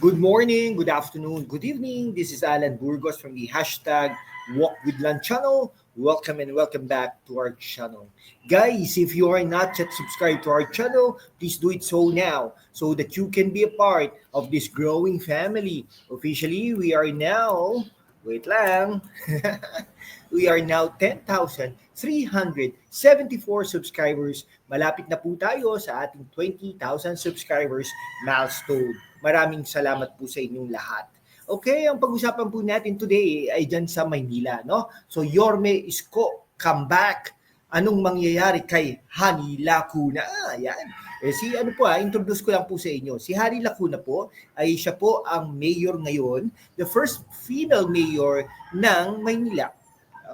Good morning, good afternoon, good evening. This is Alan Burgos from the hashtag Walk with Land channel. Welcome and welcome back to our channel. Guys, if you are not yet subscribed to our channel, please do it so now so that you can be a part of this growing family. Officially, we are now, wait lang, we are now 10,374 subscribers. Malapit na po tayo sa ating 20,000 subscribers milestone. Maraming salamat po sa inyong lahat. Okay, ang pag-usapan po natin today ay dyan sa Maynila, no? So, Yorme Isko, come back. Anong mangyayari kay Hani Lacuna? Ah, yan. Eh, si ano po ah, introduce ko lang po sa inyo. Si Hani Lacuna po ay siya po ang mayor ngayon, the first female mayor ng Maynila.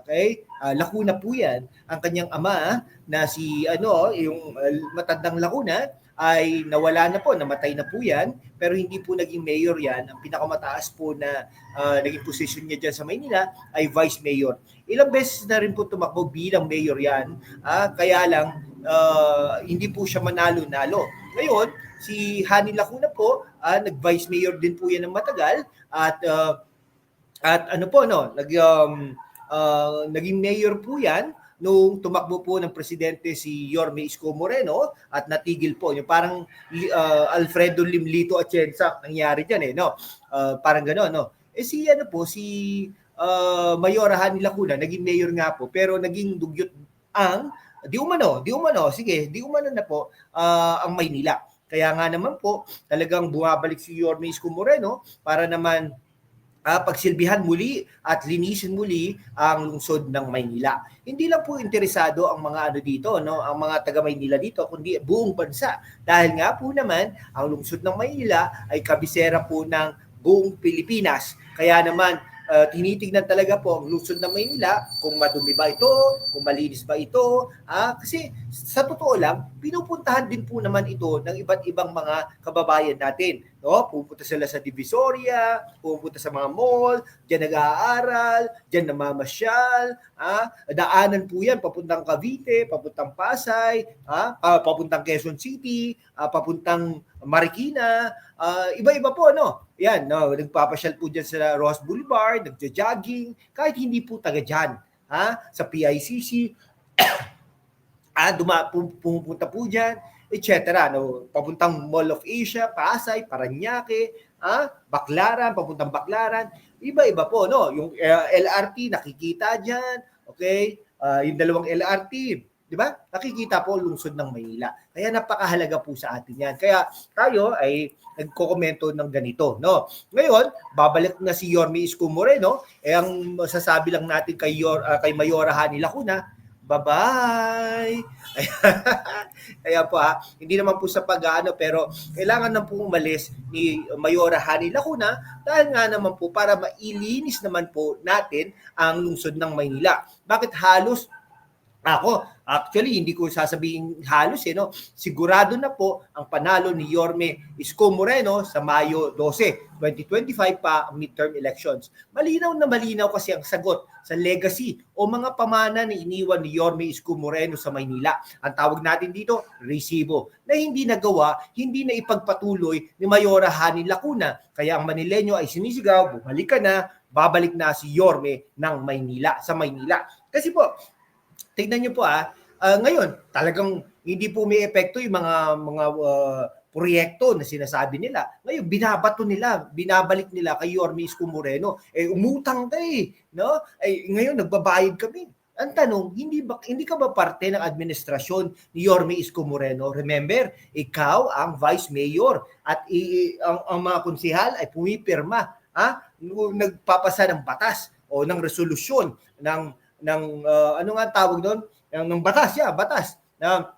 Okay? Uh, Lacuna po yan. Ang kanyang ama na si ano, yung uh, matandang Lacuna ay nawala na po, namatay na po yan, pero hindi po naging mayor yan. Ang pinakamataas po na uh, naging position niya dyan sa Maynila ay vice mayor. Ilang beses na rin po tumakbo bilang mayor yan, uh, kaya lang uh, hindi po siya manalo-nalo. Ngayon, si Hani Lacuna po, uh, nag-vice mayor din po yan ng matagal at uh, at ano po no, nag um, uh, naging mayor po yan nung tumakbo po ng presidente si Yorme Isko Moreno at natigil po. Yung parang uh, Alfredo Limlito Atienza nangyari diyan eh, no? Uh, parang gano'n, no? Eh si ano po, si uh, Mayora Hani Lacuna, naging mayor nga po, pero naging dugyot ang di umano, di umano, sige, di umano na po uh, ang Maynila. Kaya nga naman po, talagang bumabalik si Yorme Isko Moreno para naman uh, pagsilbihan muli at linisin muli ang lungsod ng Maynila. Hindi lang po interesado ang mga ano dito, no, ang mga taga Maynila dito, kundi buong bansa. Dahil nga po naman, ang lungsod ng Maynila ay kabisera po ng buong Pilipinas. Kaya naman, uh, tinitignan talaga po ang lungsod ng Maynila kung madumi ba ito, kung malinis ba ito. Ah, kasi sa totoo lang, pinupuntahan din po naman ito ng iba't ibang mga kababayan natin. No? Pupunta sila sa Divisoria, pupunta sa mga mall, diyan nag-aaral, diyan namamasyal, ah, daanan po yan papuntang Cavite, papuntang Pasay, ah, papuntang Quezon City, ah, papuntang Marikina, uh, iba-iba po, no? Yan, no? nagpapasyal po dyan sa Ross Boulevard, nagja-jogging, kahit hindi po taga dyan, ha? sa PICC, ah, duma, pumupunta po dyan, etc. No? Papuntang Mall of Asia, Pasay, Paranaque, ah, Baklaran, papuntang Baklaran, iba-iba po, no? Yung uh, eh, LRT, nakikita dyan, okay? Uh, yung dalawang LRT, Di ba? Nakikita po lungsod ng Maynila. Kaya napakahalaga po sa atin yan. Kaya tayo ay nagkokomento ng ganito. No? Ngayon, babalik na si Yorme Isko Moreno. Eh, ang masasabi lang natin kay, Yor, uh, kay Mayora Hani Lacuna, bye-bye! Kaya po ha, hindi naman po sa pag-ano, pero kailangan na po umalis ni Mayora Hani Lacuna dahil nga naman po para mailinis naman po natin ang lungsod ng Maynila. Bakit halos ako, actually, hindi ko sasabihin halos, eh, no? sigurado na po ang panalo ni Yorme Isko Moreno sa Mayo 12, 2025 pa ang midterm elections. Malinaw na malinaw kasi ang sagot sa legacy o mga pamana na iniwan ni Yorme Isko Moreno sa Maynila. Ang tawag natin dito, resibo, na hindi nagawa, hindi na ipagpatuloy ni Mayora Hani Lacuna. Kaya ang Manileño ay sinisigaw, bumalik ka na, babalik na si Yorme ng Maynila, sa Maynila. Kasi po, tignan niyo po ah, uh, ngayon talagang hindi po may epekto yung mga mga uh, proyekto na sinasabi nila. Ngayon, binabato nila, binabalik nila kay Yorme Isko Moreno. Eh, umutang ka eh. No? Eh, ngayon, nagbabayad kami. Ang tanong, hindi ba hindi ka ba parte ng administrasyon ni Yorme Isko Moreno? Remember, ikaw ang vice mayor at i, ang, ang mga konsihal ay pumipirma, ha? Nagpapasa ng batas o ng resolusyon ng ng uh, ano nga tawag doon? Ng, ng batas, yeah, batas na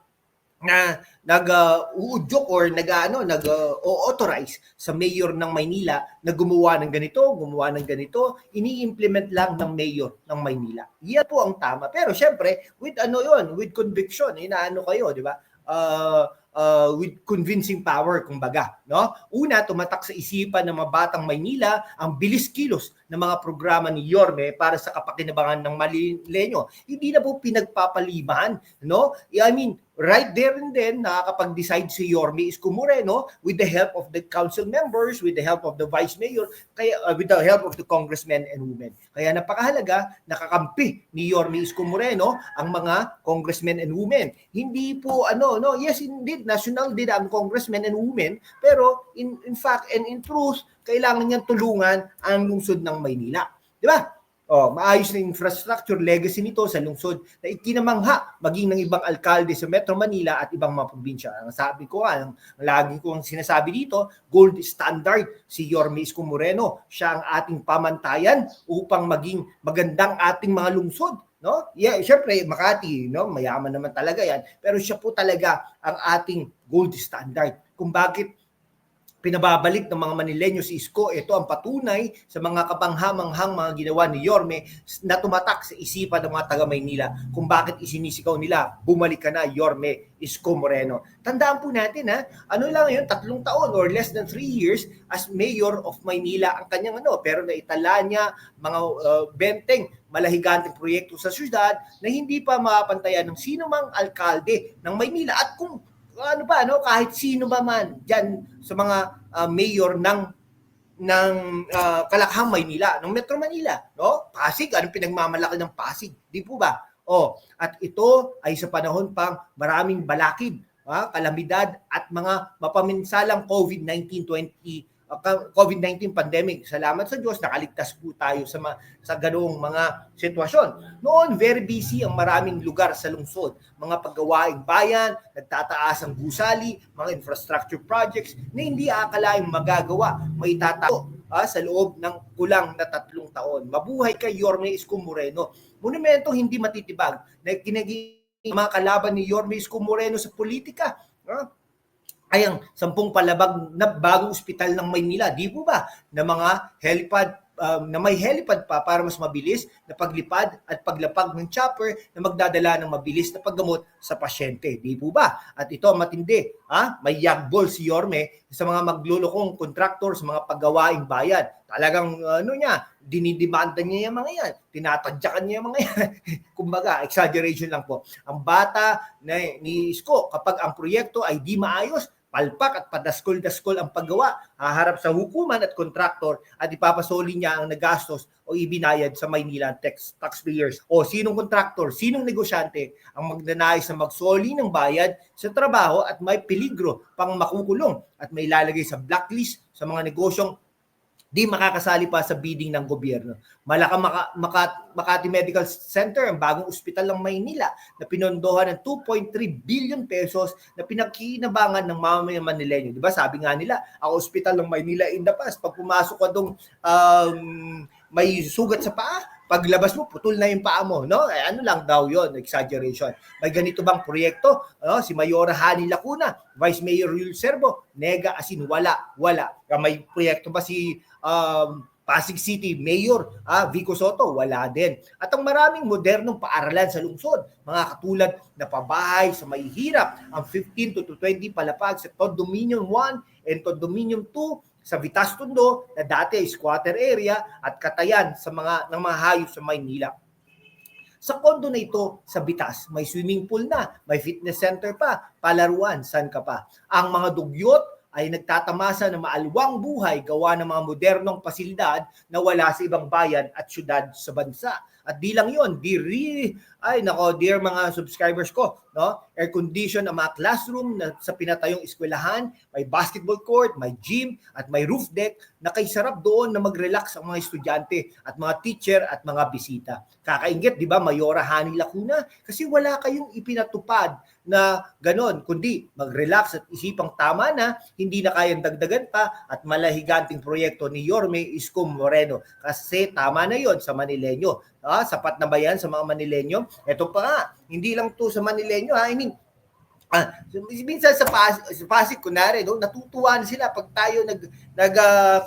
na nag-uudyok uh, or nag-ano nag-authorize uh, sa mayor ng Maynila na gumawa ng ganito, gumawa ng ganito, ini-implement lang ng mayor ng Maynila. Iyan po ang tama. Pero syempre, with ano 'yon, with conviction, inaano kayo, di ba? Uh, uh, with convincing power, kumbaga. No? Una, tumatak sa isipan ng mga batang Maynila ang bilis kilos ng mga programa ni Yorme para sa kapakinabangan ng Malilenyo. Hindi na po pinagpapaliban. No? I mean, right there and then, nakakapag-decide si Yorme Isko Moreno with the help of the council members, with the help of the vice mayor, kaya, uh, with the help of the congressmen and women. Kaya napakahalaga, nakakampi ni Yorme Isko Moreno ang mga congressmen and women. Hindi po, ano, no, yes, indeed, national din ang congressmen and women, pero in, in fact and in truth, kailangan niyang tulungan ang lungsod ng Maynila. Di ba? Oh, maayos na infrastructure legacy nito sa lungsod na ikinamangha maging ng ibang alkalde sa Metro Manila at ibang mga probinsya. Ang sabi ko, ang, ang lagi kong sinasabi dito, gold standard si Yorme Isko Moreno. Siya ang ating pamantayan upang maging magandang ating mga lungsod. No? Yeah, syempre Makati, no, mayaman naman talaga 'yan, pero siya po talaga ang ating gold standard. Kung bakit pinababalik ng mga Manilenyo si Isko, ito ang patunay sa mga kapanghamanghang mga ginawa ni Yorme na tumatak sa isipan ng mga taga Maynila kung bakit isinisigaw nila, bumalik ka na Yorme Isko Moreno. Tandaan po natin ha, ano lang yun, tatlong taon or less than three years as mayor of Maynila ang kanyang ano, pero naitala niya mga uh, benteng malahiganteng proyekto sa syudad na hindi pa mapantayan ng sino mang alkalde ng Maynila. At kung ano ba no kahit sino ba man diyan sa mga uh, mayor ng ng uh, Kalakhang Maynila, ng Metro Manila, no? Pasig, anong pinagmamalaki ng Pasig, di po ba? Oh, at ito ay sa panahon pang maraming balakid, ha, kalamidad at mga mapaminsalang COVID-19 20 COVID-19 pandemic. Salamat sa Diyos, nakaligtas po tayo sa, ma- sa ganoong mga sitwasyon. Noon, very busy ang maraming lugar sa lungsod. Mga paggawaing bayan, nagtataas ang gusali, mga infrastructure projects na hindi aakalaing magagawa, may tatayo ah, sa loob ng kulang na tatlong taon. Mabuhay kay Yorme Isko Moreno. Monumento hindi matitibag na kinaging mga kalaban ni Yorme Isko Moreno sa politika. Ah, ay ang sampung palabag na bagong ospital ng Maynila, di po ba? Na mga helipad um, na may helipad pa para mas mabilis na paglipad at paglapag ng chopper na magdadala ng mabilis na paggamot sa pasyente. Di po ba? At ito matindi, ha? may yagbol si Yorme sa mga maglulukong contractor sa mga paggawaing bayan. Talagang ano niya, dinidimanda niya yung mga yan, tinatadyakan niya yung mga yan. Kumbaga, exaggeration lang po. Ang bata na, ni Isko, kapag ang proyekto ay di maayos, palpak at padaskol-daskol ang paggawa, haharap sa hukuman at kontraktor at ipapasoli niya ang nagastos o ibinayad sa Maynila tax, taxpayers. O sinong kontraktor, sinong negosyante ang magnanais na magsoli ng bayad sa trabaho at may peligro pang makukulong at may lalagay sa blacklist sa mga negosyong di makakasali pa sa bidding ng gobyerno. Malaka Maka, Maka, Makati Medical Center, ang bagong ospital ng Maynila na pinondohan ng 2.3 billion pesos na pinakinabangan ng mamamayang Manileño. Di ba? Sabi nga nila, ang ospital ng Maynila in the past, pag pumasok ka dong um, may sugat sa paa, paglabas mo, putol na yung paa mo, no? Eh, ano lang daw yon exaggeration. May ganito bang proyekto? No? Si Mayora Hani Lacuna, Vice Mayor Yul Serbo, nega asin wala, wala. May proyekto ba si um, Pasig City Mayor ah, Vico Soto, wala din. At ang maraming modernong paaralan sa lungsod, mga katulad na pabahay sa may hirap, ang 15 to 20 palapag sa Condominium 1 and Condominium 2 sa Vitas Tondo na dati ay squatter area at katayan sa mga ng mga hayop sa Maynila. Sa kondo na ito sa Bitas, may swimming pool na, may fitness center pa, palaruan, san ka pa. Ang mga dugyot ay nagtatamasa ng maalwang buhay gawa ng mga modernong pasilidad na wala sa ibang bayan at syudad sa bansa. At di lang yon, di ay nako, dear mga subscribers ko, no? Air condition ang mga classroom na sa pinatayong eskwelahan, may basketball court, may gym, at may roof deck na kay sarap doon na mag-relax ang mga estudyante at mga teacher at mga bisita. Kakaingit, di ba, Mayora Hani Lacuna? Kasi wala kayong ipinatupad na ganon, kundi mag-relax at isipang tama na, hindi na kayang dagdagan pa at malahiganting proyekto ni Yorme Isko Moreno. Kasi tama na yon sa Manileño. Ah, sapat na ba yan sa mga Manileño? Ito pa nga, hindi lang to sa Manileño ha, I mean, Ah, minsan sa Pasig, sa Pasig kunari, no, natutuwa na sila pag tayo nag nag uh,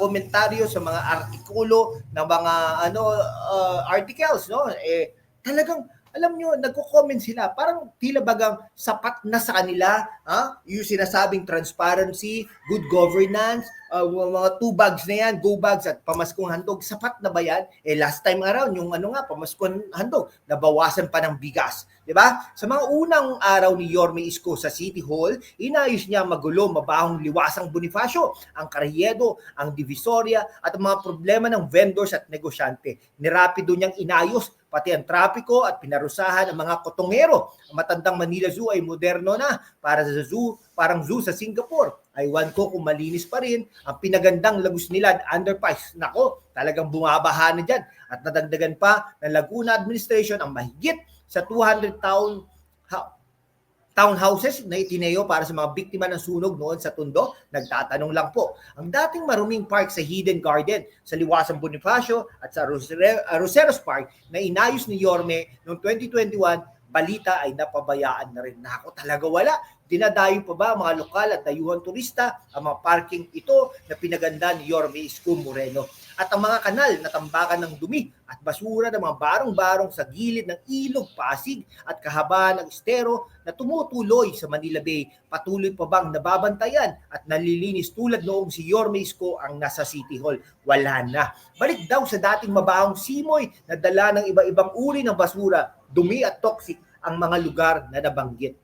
sa mga artikulo ng mga ano uh, articles, no? Eh talagang alam nyo, nagko-comment sila, parang tila bagang sapat na sa kanila, ha? yung sinasabing transparency, good governance, uh, mga two bags na yan, go bags at pamaskong handog, sapat na ba yan? Eh last time around, yung ano nga, pamaskong handog, nabawasan pa ng bigas. ba? Sa mga unang araw ni Yorme Isko sa City Hall, inayos niya magulo, mabahong liwasang Bonifacio, ang Carriedo, ang Divisoria at mga problema ng vendors at negosyante. Nirapido niyang inayos pati ang trapiko at pinarusahan ang mga kotongero. Ang matandang Manila Zoo ay moderno na para sa zoo, parang zoo sa Singapore. Aywan ko kung malinis pa rin ang pinagandang Lagos Nilad underpass. Nako, talagang bumabaha na dyan. At nadagdagan pa ng Laguna Administration ang mahigit sa 200 town ha, townhouses na itineo para sa mga biktima ng sunog noon sa Tondo, nagtatanong lang po. Ang dating maruming park sa Hidden Garden sa Liwasang Bonifacio at sa Roseros Park na inayos ni Yorme noong 2021, balita ay napabayaan na rin. Nako, talaga wala. Dinadayo pa ba mga lokal at dayuhan turista ang mga parking ito na pinaganda ni Yorme Isko Moreno? At ang mga kanal na tambakan ng dumi at basura ng mga barong-barong sa gilid ng ilog Pasig at kahabaan ng estero na tumutuloy sa Manila Bay, patuloy pa bang nababantayan at nalilinis tulad noong si Yorme Isko ang nasa City Hall? Wala na. Balik daw sa dating mabahong simoy na dala ng iba-ibang uri ng basura, dumi at toxic ang mga lugar na nabanggit.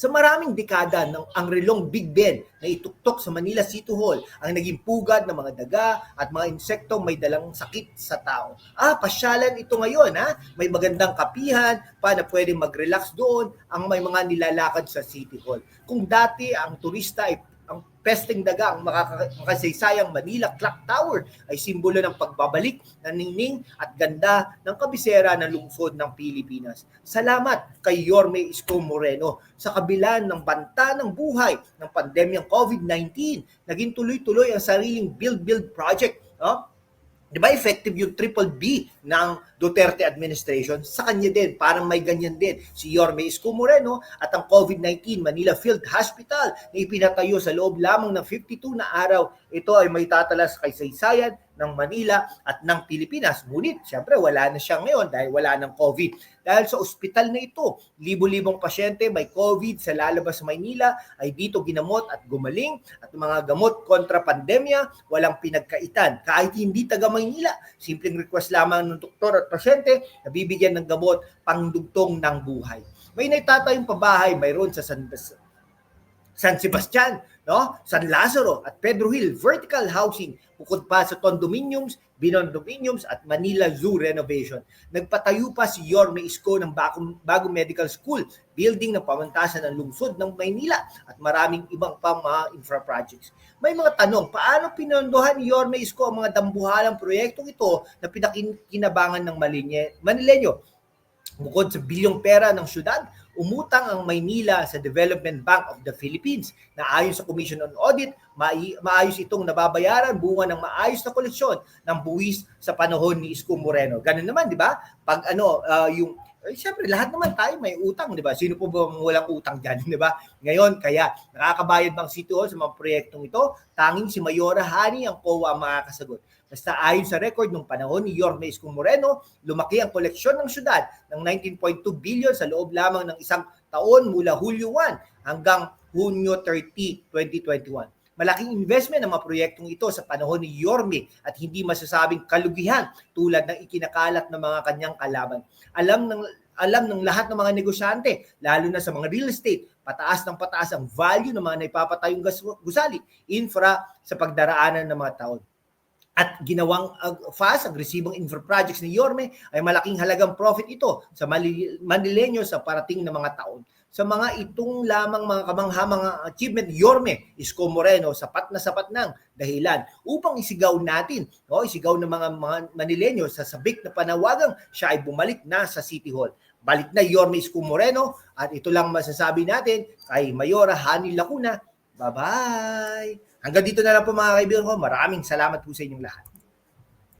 Sa maraming dekada ng ang relong Big Ben na ituktok sa Manila City Hall ang naging pugad ng mga daga at mga insekto may dalang sakit sa tao. Ah, pasyalan ito ngayon ha. May magandang kapihan pa na pwedeng mag-relax doon ang may mga nilalakad sa City Hall. Kung dati ang turista ay ang pesting daga ang makaka- makasaysayang Manila Clock Tower ay simbolo ng pagbabalik ng ningning at ganda ng kabisera ng lungsod ng Pilipinas. Salamat kay Yorme Isko Moreno sa kabila ng banta ng buhay ng pandemyang COVID-19. Naging tuloy-tuloy ang sariling Build Build Project. No? Di ba effective yung triple B ng Duterte administration? Sa kanya din, parang may ganyan din. Si Yorme Isko Moreno at ang COVID-19 Manila Field Hospital na ipinatayo sa loob lamang ng 52 na araw. Ito ay may tatalas kay saysayan ng Manila at ng Pilipinas. Ngunit, siyempre, wala na siya ngayon dahil wala ng COVID. Dahil sa ospital na ito, libo-libong pasyente may COVID sa lalabas sa Maynila ay dito ginamot at gumaling at mga gamot kontra pandemya, walang pinagkaitan. Kahit hindi taga Maynila, simpleng request lamang ng doktor at pasyente na bibigyan ng gamot pangdugtong ng buhay. May naitatayong pabahay mayroon sa San, San Sebastian, no? San Lazaro at Pedro Hill vertical housing bukod pa sa condominiums, binondominiums at Manila Zoo renovation. Nagpatayo pa si Yorme Isko ng bagong, bagong medical school, building ng pamantasan ng lungsod ng Maynila at maraming ibang pang mga infra projects. May mga tanong, paano pinondohan ni Yorme Isko ang mga dambuhalang proyektong ito na pinakinabangan ng Malinye, Manileño? Bukod sa bilyong pera ng syudad, umutang ang Maynila sa Development Bank of the Philippines na ayon sa Commission on Audit, maayos itong nababayaran bunga ng maayos na koleksyon ng buwis sa panahon ni Isko Moreno. Ganun naman, di ba? Pag ano, ah, yung eh, Siyempre, lahat naman tayo may utang, di ba? Sino po ba walang utang dyan, di ba? Ngayon, kaya nakakabayad bang City Hall sa mga proyektong ito? Tanging si Mayora Hani ang COA makakasagot. Basta ayon sa record ng panahon ni Yorme Isko Moreno, lumaki ang koleksyon ng syudad ng 19.2 billion sa loob lamang ng isang taon mula Hulyo 1 hanggang Hunyo 30, 2021. Malaking investment ang mga proyektong ito sa panahon ni Yorme at hindi masasabing kalugihan tulad ng ikinakalat ng mga kanyang kalaban. Alam ng alam ng lahat ng mga negosyante, lalo na sa mga real estate, pataas ng pataas ang value ng mga naipapatayong gusali, infra sa pagdaraanan ng mga taon at ginawang uh, fast, agresibong infra projects ni Yorme ay malaking halagang profit ito sa Manileño sa parating na mga taon. Sa mga itong lamang mga kamangha mga achievement Yorme, Isko Moreno, sapat na sapat ng dahilan upang isigaw natin, no, isigaw ng mga, mga Manileño sa sabik na panawagang siya ay bumalik na sa City Hall. Balik na Yorme Isko Moreno at ito lang masasabi natin kay Mayora Hani Lacuna. Bye-bye! Hanggang dito na lang po mga kaibigan ko. Maraming salamat po sa inyong lahat.